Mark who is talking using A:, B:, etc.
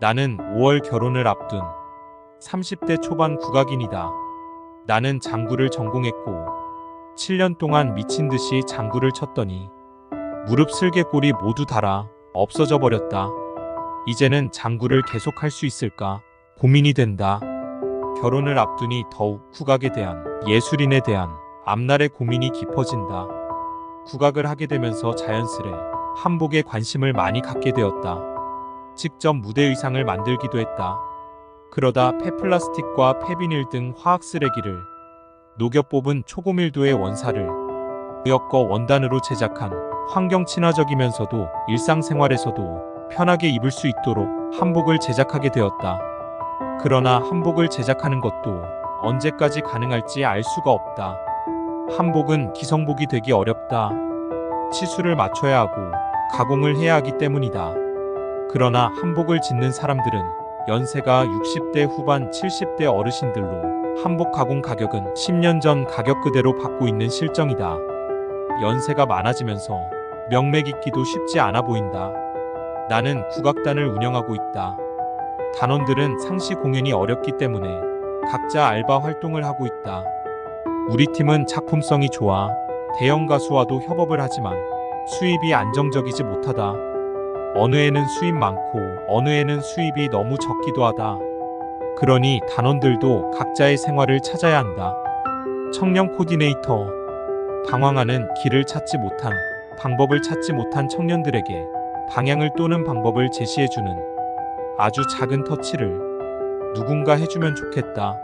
A: 나는 5월 결혼을 앞둔 30대 초반 국악인이다. 나는 장구를 전공했고 7년 동안 미친 듯이 장구를 쳤더니 무릎 슬개골이 모두 닳아 없어져 버렸다. 이제는 장구를 계속할 수 있을까 고민이 된다. 결혼을 앞두니 더욱 국악에 대한 예술인에 대한 앞날의 고민이 깊어진다. 국악을 하게 되면서 자연스레 한복에 관심을 많이 갖게 되었다. 직접 무대 의상을 만들기도 했다. 그러다 폐플라스틱과 폐비닐 등 화학 쓰레기를 녹여 뽑은 초고밀도의 원사를 엮어 원단으로 제작한 환경 친화적이면서도 일상생활에서도 편하게 입을 수 있도록 한복을 제작하게 되었다. 그러나 한복을 제작하는 것도 언제까지 가능할지 알 수가 없다. 한복은 기성복이 되기 어렵다. 치수를 맞춰야 하고 가공을 해야 하기 때문이다. 그러나 한복을 짓는 사람들은 연세가 60대 후반 70대 어르신들로 한복 가공 가격은 10년 전 가격 그대로 받고 있는 실정이다. 연세가 많아지면서 명맥 잇기도 쉽지 않아 보인다. 나는 국악단을 운영하고 있다. 단원들은 상시 공연이 어렵기 때문에 각자 알바 활동을 하고 있다. 우리 팀은 작품성이 좋아 대형 가수와도 협업을 하지만 수입이 안정적이지 못하다. 어느 해는 수입 많고 어느 해는 수입이 너무 적기도 하다. 그러니 단원들도 각자의 생활을 찾아야 한다. 청년 코디네이터 방황하는 길을 찾지 못한 방법을 찾지 못한 청년들에게 방향을 또는 방법을 제시해주는 아주 작은 터치를 누군가 해주면 좋겠다.